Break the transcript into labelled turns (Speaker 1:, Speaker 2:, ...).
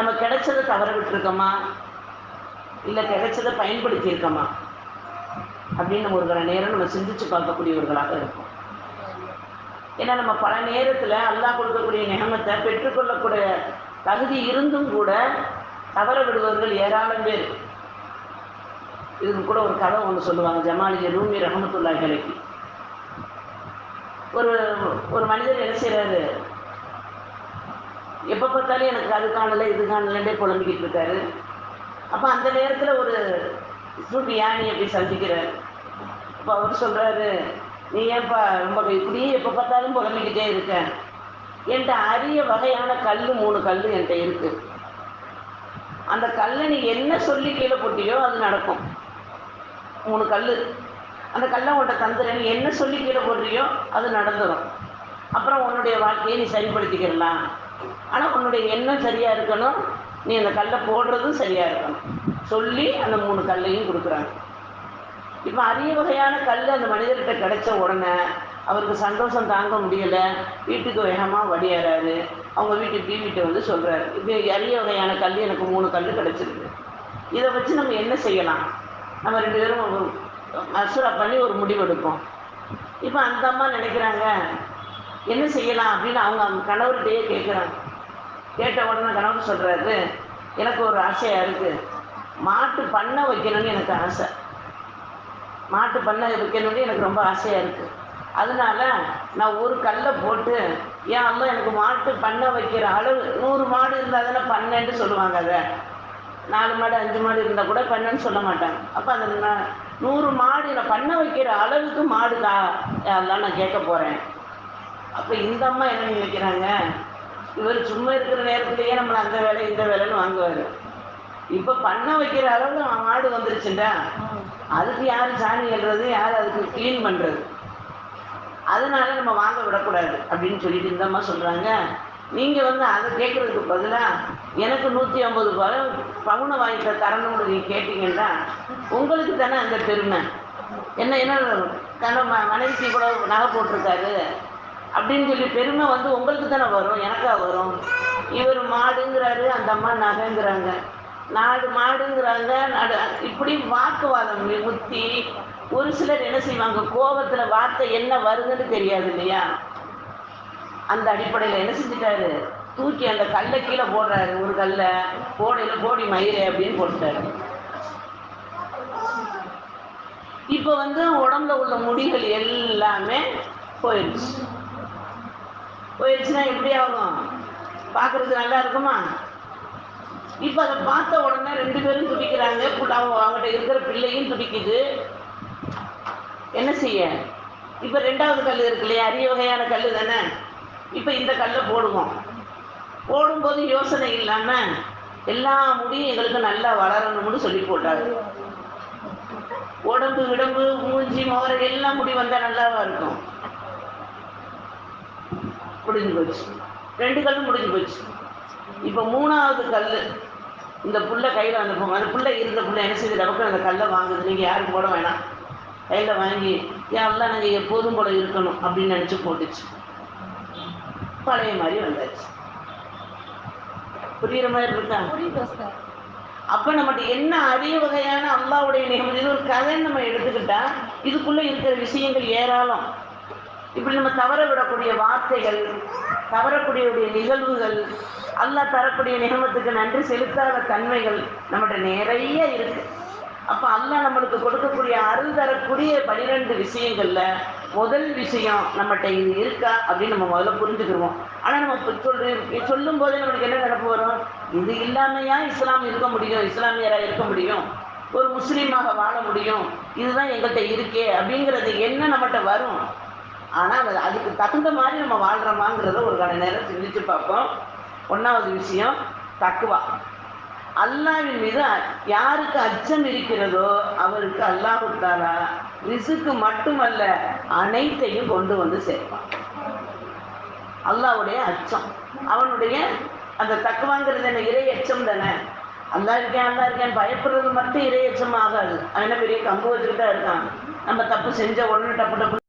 Speaker 1: நம்ம கிடைச்சதை தவற விட்டுருக்கோமா? இல்லை கிடைச்சதை பயன்படுத்தியிருக்கோமா? அப்படின்னு நம்ம ஒரு நேரம் நம்ம சிந்திச்சு பார்க்கக்கூடியவர்களாக இருக்கும் ஏன்னா நம்ம பல நேரத்தில் அல்லாஹ் கொடுக்கக்கூடிய நியமத்தை பெற்றுக்கொள்ளக்கூடிய தகுதி இருந்தும் கூட தவற விடுபவர்கள் ஏராளம் பேர். இதுக்கு கூட ஒரு கதை ஒன்று சொல்லுவாங்க ஜமாலி ரூமி ரஹமத்துல்லா கிளைக்கு ஒரு ஒரு மனிதர் என்ன செய்கிறாரு எப்போ பார்த்தாலும் எனக்கு அது காணலை இது காணலன்னே புலம்பிக்கிட்டு இருக்காரு. அப்போ அந்த நேரத்தில் ஒரு சூட்டு யானையை அப்படி சந்திக்கிறார் அப்போ அவர் சொல்கிறாரு நீ ஏன்பா ரொம்ப இப்படியே எப்போ பார்த்தாலும் புலம்பிக்கிட்டே இருக்க. என்கிட்ட அரிய வகையான கல் மூணு கல் என்கிட்ட இருக்குது அந்த கல்லை நீ என்ன சொல்லி கீழே போட்டியோ அது நடக்கும். மூணு கல் அந்த கல்லை உன்கிட்ட தந்துடுறேன் நீ என்ன சொல்லி கீழே போடுறியோ அது நடந்துடும் அப்புறம் உன்னுடைய வாழ்க்கையை நீ சரிப்படுத்திக்கிடலாம் ஆனால் உன்னுடைய எண்ணம் சரியாக இருக்கணும். நீ அந்த கல்லை போடுறதும் சரியாக இருக்கணும். சொல்லி அந்த மூணு கல்லையும் கொடுக்குறாங்க. இப்போ அரிய வகையான கல் அந்த மனிதர்கிட்ட கிடைச்ச உடனே அவருக்கு சந்தோஷம் தாங்க முடியலை. வீட்டுக்கு வேகமாக வடியறாரு. அவங்க வீட்டு டிவிட்ட வந்து சொல்கிறாரு இது அரிய வகையான கல் எனக்கு மூணு கல் கிடச்சிருக்கு. இதை வச்சு நம்ம என்ன செய்யலாம்? நம்ம ரெண்டு பேரும் ஒரு மசூரா பண்ணி ஒரு முடிவெடுப்போம் இப்போ அந்த அம்மா நினைக்கிறாங்க என்ன செய்யலாம் அப்படின்னு அவங்க அவங்க கணவர்கிட்டையே கேட்குறாங்க கேட்ட உடனே கணவர் சொல்கிறாரு எனக்கு ஒரு ஆசையாக இருக்குது மாட்டு பண்ணை வைக்கணும்னு எனக்கு ஆசை. மாட்டு பண்ணை வைக்கணும்னு எனக்கு ரொம்ப ஆசையாக இருக்குது அதனால நான் ஒரு கல்லை போட்டு ஏன் அம்மா எனக்கு மாட்டு பண்ணை வைக்கிற அளவு நூறு மாடு இருந்தால் தானே பண்ணேன்னு சொல்லுவாங்க அதை. நாலு மாடு அஞ்சு மாடு இருந்தால் கூட பண்ணேன்னு சொல்ல மாட்டாங்க. அப்போ அந்த நூறு மாடு நான் பண்ண வைக்கிற அளவுக்கு மாடு தான் அதெல்லாம் நான் கேட்க போகிறேன் அப்போ இந்த அம்மா என்ன நினைக்கிறாங்க? இவர் சும்மா இருக்கிற நேரத்துலேயே நம்மளை அந்த வேலை இந்த வேலைன்னு வாங்குவார். இப்போ பண்ண வைக்கிற அளவுக்கு மாடு வந்துருச்சுண்டா? அதுக்கு யார் சாணி எழுறது யார் அதுக்கு க்ளீன் பண்ணுறது அதனால நம்ம வாங்க விடக்கூடாது அப்படின்னு சொல்லிட்டு இந்தம்மா சொல்கிறாங்க நீங்கள் வந்து அதை கேட்குறதுக்கு பதிலாக எனக்கு நூற்றி ஐம்பது பவுனை வாங்கிட்ட தரணும்னு நீங்கள் கேட்டீங்கன்னா உங்களுக்கு தானே அந்த பெருமை. என்ன என்ன தன ம மனைவிக்கு கூட நகை போட்டிருக்காரு. அப்படின்னு சொல்லி பெருமை வந்து உங்களுக்கு தானே வரும் எனக்கா வரும். இவர் மாடுங்கிறாரு அந்த அம்மா நகைங்கிறாங்க. நாடு மாடுங்கிறாங்க நாடு இப்படி வாக்குவாதம் முத்தி ஒரு சிலர் என்ன செய்வாங்க கோபத்தில் வார்த்தை என்ன வருதுன்னு தெரியாது இல்லையா? அந்த அடிப்படையில் என்ன செஞ்சிட்டாரு? தூக்கி அந்த கல்லை கீழே போடுறாரு ஒரு கல்லை. கோடையில் கோடி மயிறு அப்படின்னு போட்டுட்டாரு. இப்போ வந்து உடம்புல உள்ள முடிகள் எல்லாமே போயிடுச்சு. போயிடுச்சுன்னா எப்படி ஆகும். பார்க்கறதுக்கு நல்லா இருக்குமா? இப்போ அதை பார்த்த உடனே ரெண்டு பேரும் துடிக்கிறாங்க. அவங்ககிட்ட இருக்கிற பிள்ளையும் துடிக்குது. என்ன செய்ய? இப்போ ரெண்டாவது கல் இருக்கு இல்லையா? அரிய வகையான கல் தானே? இப்போ இந்த கல்லை போடுவோம். போடும்போது யோசனை இல்லாமல் எல்லா முடியும் எங்களுக்கு நல்லா வளரணும்னு சொல்லி போட்டாரு உடம்பு விடம்பு மூஞ்சி மோர எல்லாம் முடி வந்தால் நல்லாவா இருக்கும். முடிஞ்சு போச்சு. ரெண்டு கல்லும் முடிஞ்சு போச்சு. இப்போ மூணாவது கல் இந்த புல்லை கையில் அந்த அந்த புள்ள இருந்த புள்ள என்ன செய்யுது நமக்கு அந்த கல்லை வாங்குது. நீங்கள் யாரும் போட வேணாம். கையில் வாங்கி யாரெல்லாம் நாங்கள் எப்போதும் போல இருக்கணும் அப்படின்னு நினச்சி போட்டுச்சு. பழைய மாதிரி வந்தாச்சு. புரியுற மாதிரி இருக்கா? அப்போ நம்மகிட்ட என்ன அரிய வகையான அல்லாவுடைய இது ஒரு கதைன்னு நம்ம எடுத்துக்கிட்டா இதுக்குள்ளே இருக்கிற விஷயங்கள் ஏராளம். இப்படி நம்ம தவற விடக்கூடிய வார்த்தைகள் தவறக்கூடிய நிகழ்வுகள் அல்லாஹ் தரக்கூடிய நிகமத்துக்கு நன்றி செலுத்தாத தன்மைகள் நம்மகிட்ட நிறைய இருக்கு. அப்போ அல்லா நம்மளுக்கு கொடுக்கக்கூடிய அருள் தரக்கூடிய பனிரெண்டு விஷயங்கள்ல முதல் விஷயம் நம்மகிட்ட இது இருக்கா அப்படின்னு நம்ம முதல்ல புரிஞ்சுக்கிடுவோம். ஆனால் நம்ம இப்ப சொல்லும் போதே நம்மளுக்கு என்ன நடப்பு வரும்? இது இல்லாமையா இஸ்லாம் இருக்க முடியும் இஸ்லாமியராக இருக்க முடியும்? ஒரு முஸ்லீமாக வாழ முடியும்? இதுதான் எங்கள்கிட்ட இருக்கே அப்படிங்கிறது என்ன நம்மகிட்ட வரும்? ஆனால் அதுக்கு தகுந்த மாதிரி நம்ம வாழ்கிறோமாங்கிறத ஒரு கடை நேரம் சிந்திச்சு பார்ப்போம். ஒன்றாவது விஷயம் தக்குவா அல்லாவின் மீது யாருக்கு அச்சம் இருக்கிறதோ அவருக்கு அல்லாஹ் தாரா ரிசுக்கு மட்டுமல்ல அனைத்தையும் கொண்டு வந்து சேர்ப்பான். அல்லாஹ்வுடைய அச்சம். அவனுடைய அந்த தக்குவாங்கிறது என்ன? இறை அச்சம் தானே. அல்லா இருக்கேன் அல்லா இருக்கேன். பயப்படுறது மட்டும் இறை அச்சம் ஆகாது. அவன் என்ன பெரிய கம்பு வச்சுக்கிட்டா இருக்கான். நம்ம தப்பு செஞ்ச உடனே டப்பு டப்பு